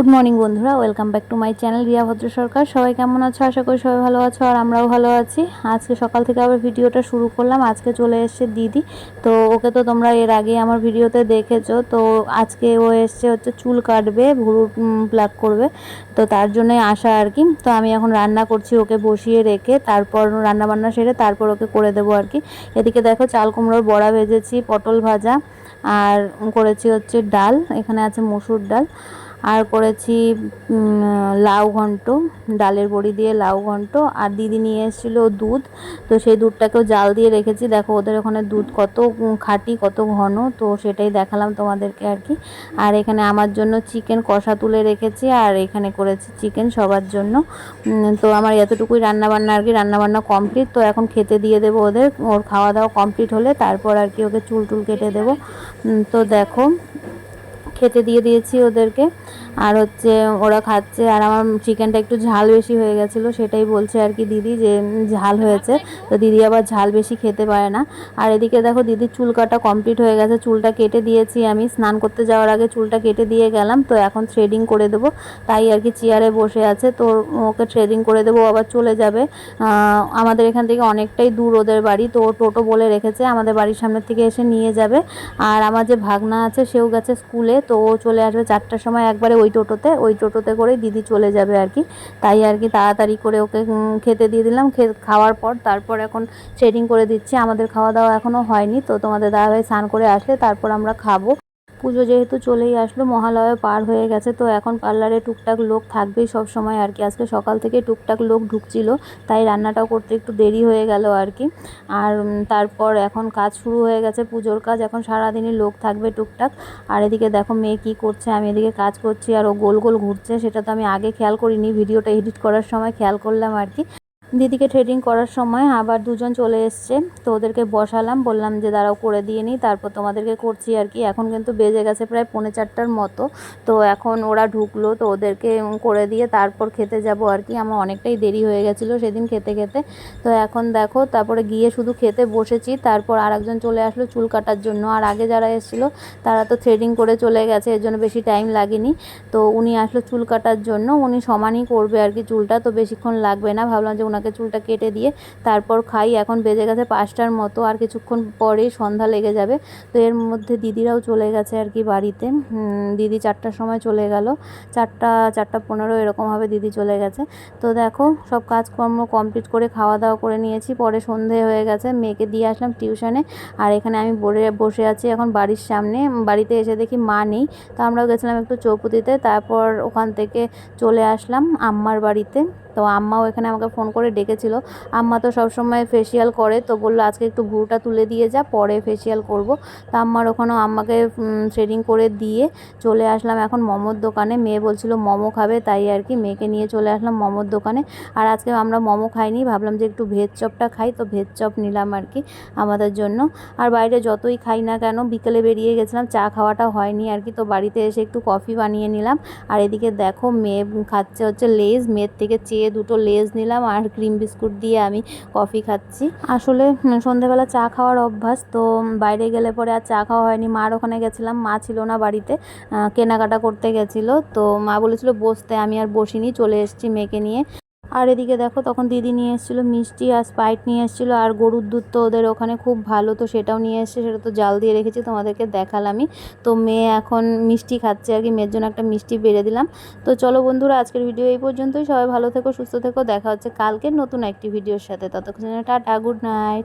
Good morning বন্ধুরা। Welcome back to my channel Riya Bhadra Sarkar সবাই কেমন আছো? আশা করি সবাই ভালো আছো আর আমরাও ভালো আছি। আজকে সকাল থেকে আবার ভিডিওটা শুরু করলাম। আজকে চলে এসছে দিদি। তো ওকে তো তোমরা এর আগে আমার ভিডিওতে দেখেছ। তো আজকে ও এসছে হচ্ছে চুল কাটবে, ভুরু প্লাক করবে। তো তার জন্যই আসা আর কি। তো আমি এখন রান্না করছি ওকে বসিয়ে রেখে। তারপর রান্না বান্না সেরে তারপর ওকে করে দেবো আর কি। এদিকে দেখো চাল কুমড়োর বড়া ভেজেছি, পটল ভাজা। আর করেছি হচ্ছে ডাল। এখানে আছে মসুর ডাল। আর করেছি লাউ ঘন্ট, ডালের বড়ি দিয়ে লাউ ঘন্ট। আর দিদি নিয়ে এসেছিল দুধ, তো সেই দুধটাকেও জাল দিয়ে রেখেছি। দেখো, ওদের ওখানে দুধ কত খাঁটি, কত ঘন, তো সেটাই দেখালাম তোমাদেরকে আর কি। আর এখানে আমার জন্য চিকেন কষা তুলে রেখেছি, আর এখানে করেছি চিকেন সবার জন্য। তো আমার এতটুকুই রান্না বান্না আর কি, রান্নাবান্না কমপ্লিট তো এখন খেতে দিয়ে দেবো ওদের, ওর খাওয়া দাওয়া কমপ্লিট হলে তারপর আর কি ওকে চুল টুল কেটে দেবো। তো দেখো খেতে দিয়ে দিয়েছি ওদেরকে। আর হচ্ছে ওরা খাচ্ছে, আর আমার চিকেনটা একটু ঝাল বেশি হয়ে গেছিল, সেটাই বলছে আর কি দিদি যে ঝাল হয়েছে। তো দিদি আবার ঝাল বেশি খেতে পারে না। আর এদিকে দেখো দিদির চুল কাটা কমপ্লিট হয়ে গেছে, চুলটা কেটে দিয়েছি আমি। স্নান করতে যাওয়ার আগে চুলটা কেটে দিয়ে গেলাম, তো এখন থ্রেডিং করে দেবো। তাই আর কি চেয়ারে বসে আছে, তো ওকে থ্রেডিং করে দেবো আবার চলে যাবে। আমাদের এখান থেকে অনেকটাই দূর ওদের বাড়ি, তো ও টোটো বলে রেখেছে, আমাদের বাড়ির সামনের থেকে এসে নিয়ে যাবে। আর আমার যে ভাগনা আছে, সেও গেছে স্কুলে তো ও চলে আসবে চারটার সময় একবারে ওই টোটোতে ওই টোটোতে করেই দিদি চলে যাবে আর কি। তাই আর কি তাড়াতাড়ি করে ওকে খেতে দিয়ে দিলাম। খাওয়ার পর তারপর এখন ট্রেডিং করে দিচ্ছি। আমাদের খাওয়া দাওয়া এখনও হয়নি। তো তোমাদের দাদাভাই স্নান করে আসলে তারপর আমরা খাব। পুজো যেহেতু চলেই আসলো, মহালয়া পার হয়ে গেছে, তো এখন পার্লারে টুকটাক লোক থাকবেই সব সময় আর কি। আজকে সকাল থেকে টুকটাক লোক ঢুকছিল, তাই রান্নাটাও করতে একটু দেরি হয়ে গেল আর কি। আর তারপর এখন কাজ শুরু হয়ে গেছে, পুজোর কাজ, এখন সারাদিনই লোক থাকবে টুকটাক। আর এদিকে দেখো মেয়ে কী করছে, আমি এদিকে কাজ করছি আর ও গোল গোল ঘুরছে, সেটা তো আমি আগে খেয়াল করিনি, ভিডিওটা এডিট করার সময় খেয়াল করলাম আর কি। দিদিকে ট্রেডিং করার সময় আবার দুজন চলে এসছে। তো ওদেরকে বসালাম, বললাম যে দাঁড়াও করে দিয়ে নিই তারপর তোমাদেরকে করছি আর কি। এখন কিন্তু বেজে গেছে প্রায় পৌনে চারটার মতো। তো এখন ওরা ঢুকলো, তো ওদেরকে করে দিয়ে তারপর খেতে যাব আর কি। আমার অনেকটাই দেরি হয়ে গেছিল সেদিন খেতে খেতে। তো এখন দেখো, তারপরে গিয়ে শুধু খেতে বসেছি, তারপর আরেকজন চলে আসলো চুল কাটার জন্য। আর আগে যারা এসেছিল, তারা তো থ্রেডিং করে চলে গেছে, এর জন্য বেশি টাইম লাগেনি। তো উনি আসলো চুল কাটার জন্য, উনি সমানই করবে আর কি চুলটা, তো বেশিক্ষণ লাগবে না। ভাবলাম যে ওনাকে চুলটা কেটে দিয়ে তারপর খাই। এখন বেজে গেছে পাঁচটার মতো, আর কিছুক্ষণ পরেই সন্ধ্যা লেগে যাবে। তো এর মধ্যে দিদিরাও চলে গেছে আর কি বাড়িতে। দিদি চারটার সময় চলে গেল। চারটা চারটা পনেরো এরকমভাবে দিদি চলে গেছে। তো দেখো, সব কাজকর্ম কমপ্লিট করে খাওয়া দাওয়া করে নিয়েছি। পরে সন্ধে হয়ে গেছে, মেয়েকে দিয়ে আসলাম টিউশনে। আর এখানে আমি বসে আছি এখন বাড়ির সামনে। বাড়িতে এসে দেখি মা নেই। তো আমরাও গেছিলাম একটু চৌপতিতে। তারপর ওখান থেকে চলে আসলাম আম্মার বাড়িতে। তো আম্মাও এখানে আমাকে ফোন করে ডেকেছিল। আম্মা তো সবসময় ফেসিয়াল করে, তো বলল আজকে একটু ভুরুটা তুলে দিয়ে যা, পরে ফেসিয়াল করব। তো আম্মার ওখানেও আম্মাকে থ্রেডিং করে দিয়ে চলে আসলাম এখন মোমোর দোকানে। মেয়ে বলছিল মোমো খাবে, তাই আর কি মেয়েকে নিয়ে চলে আসলাম মোমোর দোকানে। আর আজকে আমরা মোমো খাইনি, ভাবলাম যে একটু ভেজ চপটা খাই, তো ভেজ চপ নিলাম আর কি আমাদের জন্য। আর বাইরে যতই খাই না কেন, বিকেলে বেরিয়ে গেছিলাম, চা খাওয়াটা হয়নি আর কি, তো বাড়িতে এসে একটু কফি বানিয়ে নিলাম। আর এদিকে দেখো মেয়ে খাচ্ছে হচ্ছে লেজ, মেয়ের থেকে চেয়ে দুটো লেজ নিলাম আর ক্রিম বিস্কুট দিয়ে আমি কফি খাচ্ছি। আসলে সন্ধেবেলা চা খাওয়ার অভ্যাস, তো বাইরে গেলে পরে আর চা খাওয়া হয়নি। মার ওখানে গেছিলাম, মা ছিল না বাড়িতে কেনাকাটা করতে গেছিল, তো মা বলেছিল বসতে, আমি আর বসিনি, চলে এসেছি মেয়েকে নিয়ে। আর এদিকে দেখো, তখন দিদি নিয়ে এসেছিল মিষ্টি আর স্পাইট নিয়ে এসেছিল, আর গরুর দুধ তো ওদের ওখানে খুব ভালো, তো সেটাও নিয়ে এসছে, সেটা তো জাল দিয়ে রেখেছি, তোমাদেরকে দেখালামই তো মেয়ে এখন মিষ্টি খাচ্ছে আর কি, মেয়ের জন্য একটা মিষ্টি বেড়ে দিলাম। তো চলো বন্ধুরা, আজকের ভিডিও এই পর্যন্তই, সবাই ভালো থেকো, সুস্থ থেকো, দেখা হচ্ছে কালকে নতুন একটি ভিডিওর সাথে ততক্ষণ টাটা, গুড নাইট।